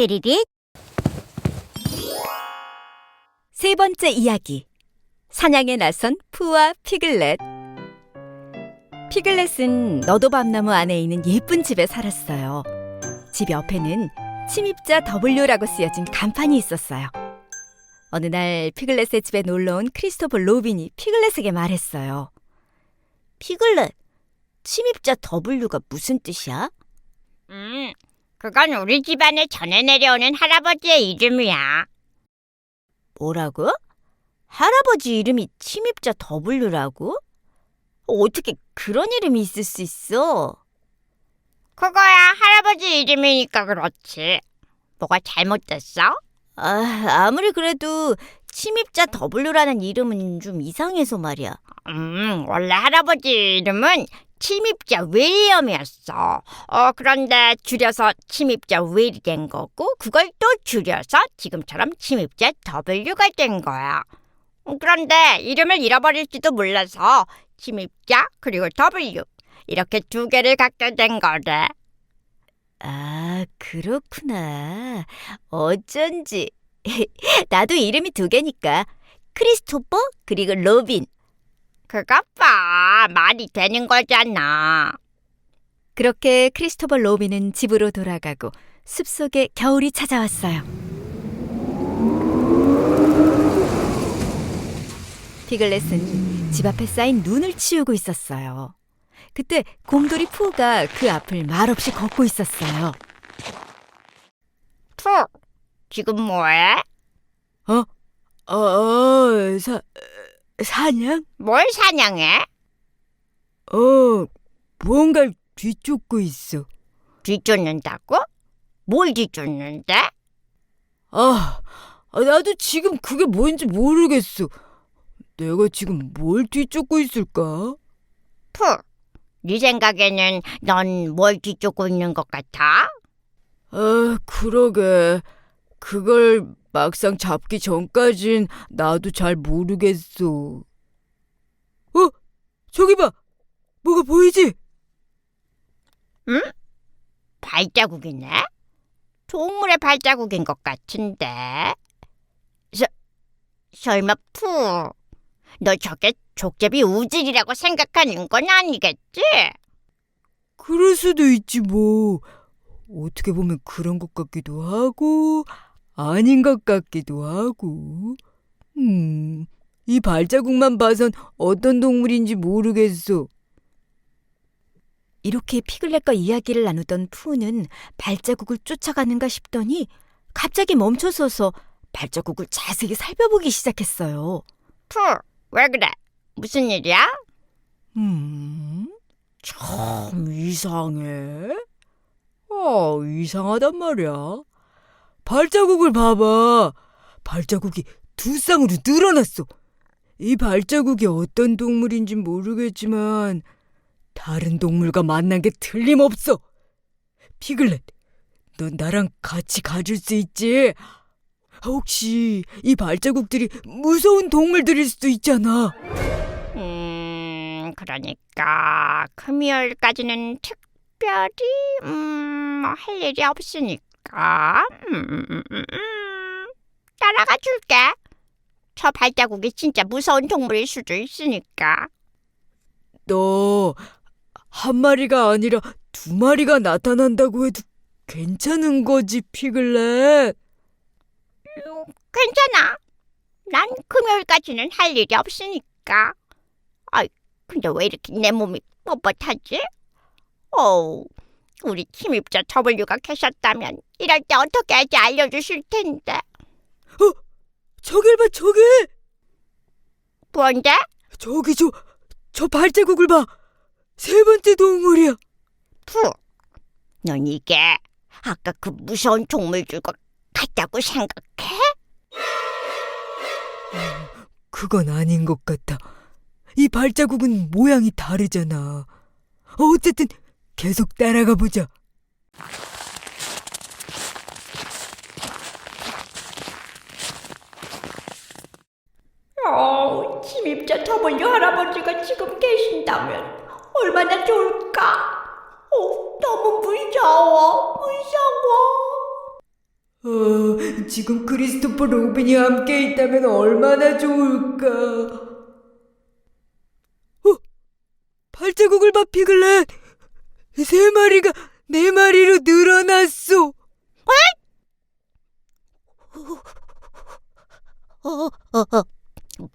스리릿 세 번째 이야기. 사냥에 나선 푸와 피글렛. 피글렛은 너도밤나무 안에 있는 예쁜 집에 살았어요. 집 옆에는 침입자 W라고 쓰여진 간판이 있었어요. 어느 날 피글렛의 집에 놀러 온 크리스토퍼 로빈이 피글렛에게 말했어요. 피글렛 침입자 W가 무슨 뜻이야? 음, 그건 우리 집안에 전해 내려오는 할아버지의 이름이야. 뭐라고? 할아버지 이름이 침입자 W라고? 어떻게 그런 이름이 있을 수 있어? 그거야 할아버지 이름이니까 그렇지. 뭐가 잘못됐어? 아, 아무리 그래도 침입자 W라는 이름은 좀 이상해서 말이야. 음, 원래 할아버지 이름은 침입자 윌리엄이었어. 어, 그런데 줄여서 침입자 윌이 된 거고, 그걸 또 줄여서 지금처럼 침입자 W가 된 거야. 음, 그런데 이름을 잃어버릴지도 몰라서 침입자 그리고 W 이렇게 두 개를 갖게 된 거래. 아, 그렇구나. 어쩐지. 나도 이름이 두 개니까. 크리스토퍼 그리고 로빈. 그것 봐, 말이 되는 거잖아. 그렇게 크리스토퍼 로빈은 집으로 돌아가고 숲속에 겨울이 찾아왔어요. 피글렛은 집 앞에 쌓인 눈을 치우고 있었어요. 그때 곰돌이 푸가 그 앞을 말없이 걷고 있었어요. 푸, 지금 뭐해? 아, 아, 사, 사냥? 뭘 사냥해? 어, 무언가를 뒤쫓고 있어. 뒤쫓는다고? 뭘 뒤쫓는데? 아, 아, 나도 지금 그게 뭔지 모르겠어. 내가 지금 뭘 뒤쫓고 있을까? 푸, 네 생각에는 넌 뭘 뒤쫓고 있는 것 같아? 아, 그러게. 그걸 막상 잡기 전까진 나도 잘 모르겠어. 어? 저기 봐! 뭐가 보이지? 발자국이네? 동물의 발자국인 것 같은데. 서, 설마 푸, 너 저게 족제비 우질이라고 생각하는 건 아니겠지? 그럴 수도 있지, 뭐. 어떻게 보면 그런 것 같기도 하고, 아닌 것 같기도 하고. 음, 이 발자국만 봐선 어떤 동물인지 모르겠어. 이렇게 피글렛과 이야기를 나누던 푸는 발자국을 쫓아가는가 싶더니 갑자기 멈춰서서 발자국을 자세히 살펴보기 시작했어요. 푸, 왜 그래? 무슨 일이야? 음, 참 이상해. 아, 이상하단 말이야. 발자국을 봐봐. 발자국이 두 쌍으로 늘어났어. 이 발자국이 어떤 동물인지 모르겠지만 다른 동물과 만난 게 틀림없어. 피글렛, 넌 나랑 같이 가줄 수 있지? 혹시 이 발자국들이 무서운 동물들일 수도 있잖아. 음, 그러니까 금요일까지는 특별히 음, 할 일이 없으니까 음, 음, 음, 음, 음. 따라가 줄게. 저 발자국이 진짜 무서운 동물일 수도 있으니까. 너 한 마리가 아니라 두 마리가 나타난다고 해도 괜찮은 거지, 피글렛? 괜찮아. 난 금요일까지는 할 일이 없으니까. 아이, 근데 왜 이렇게 내 몸이 뻣뻣하지? 어우, 우리 침입자 W가 계셨다면 이럴 때 어떻게 할지 알려주실 텐데. 저길 봐, 저기! 뭔데? 저기 저, 저 발자국을 봐! 세 번째 동물이야! 푸, 넌 이게 아까 그 무서운 동물들과 같다고 생각해? 그건 아닌 것 같아. 이 발자국은 모양이 다르잖아. 어쨌든 계속 따라가 보자. 어, 침입자 W 할아버지가 지금 계신다면 얼마나 좋을까? 어, 너무 무서워, 무서워. 어, 지금 크리스토퍼 로빈이 함께 있다면 얼마나 좋을까. 어, 발자국을 봐, 피글렛. 세 마리가 네 마리로 늘어났어. 어, 어, 어.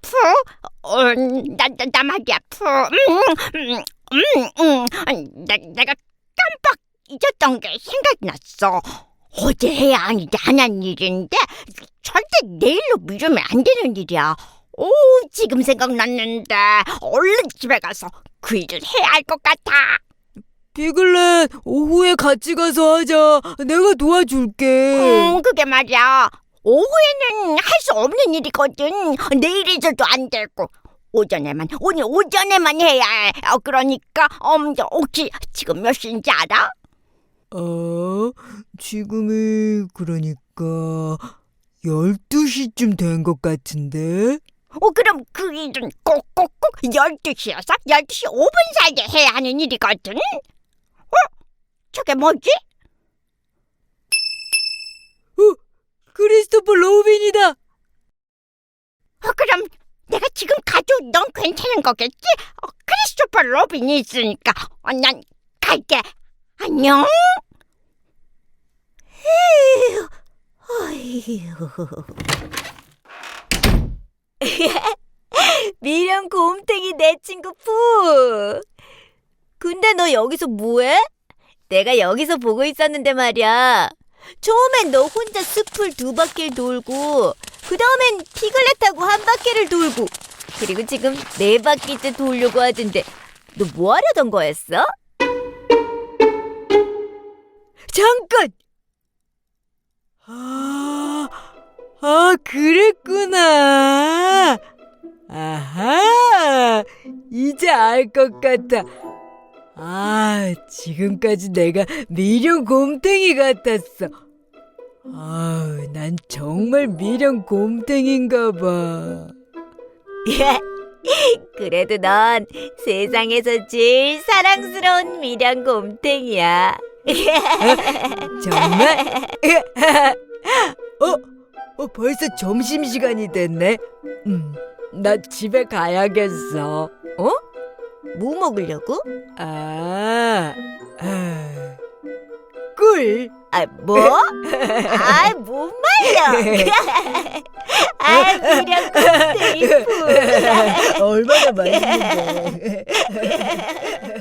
푸? 어, 나, 나, 나 말이야, 푸. 음, 음, 음, 음. 나, 내가 깜빡 잊었던 게 생각이 났어. 어제 해야 안한 일인데 절대 내일로 미루면 안 되는 일이야. 오, 지금 생각났는데 얼른 집에 가서 그 일을 해야 할 것 같아. 피글렛, 오후에 같이 가서 하자. 내가 도와줄게. 음, 그게 말이야. 오후에는 할 수 없는 일이거든. 내일에서도 안 되고. 오전에만, 오늘 오전에만 해야 해. 어, 그러니까, 음, 저 혹시 지금 몇 시인지 알아? 어, 지금이 그러니까 12시쯤 된 것 같은데? 어, 그럼 그 일은 꼭꼭꼭 12시여서 12시 5분 사이에 해야 하는 일이거든. 어? 저게 뭐지? 크리스토퍼 로빈이다! 어, 그럼 내가 지금 가도 넌 괜찮은 거겠지? 어, 크리스토퍼 로빈이 있으니까 어, 난 갈게. 안녕. 미련 곰탱이 내 친구 푸. 근데 너 여기서 뭐해? 내가 여기서 보고 있었는데 말이야. 처음엔 너 혼자 숲을 두 바퀴를 돌고, 그 다음엔 피글렛하고 한 바퀴를 돌고, 그리고 지금 네 바퀴째 돌려고 하던데, 너 뭐 하려던 거였어? 잠깐! 아, 아, 그랬구나. 아하, 이제 알 것 같아. 아, 지금까지 내가 미련 곰탱이 같았어. 아, 난 정말 미련 곰탱인가 봐. 그래도 넌 세상에서 제일 사랑스러운 미련 곰탱이야. 정말? 어? 어, 벌써 점심시간이 됐네. 음, 나 집에 가야겠어. 어? 뭐 먹으려고? 아, 아, 꿀. 아, 뭐? 아, 못 말려. 아, 곰탱이 푸. 얼마나 맛있는데.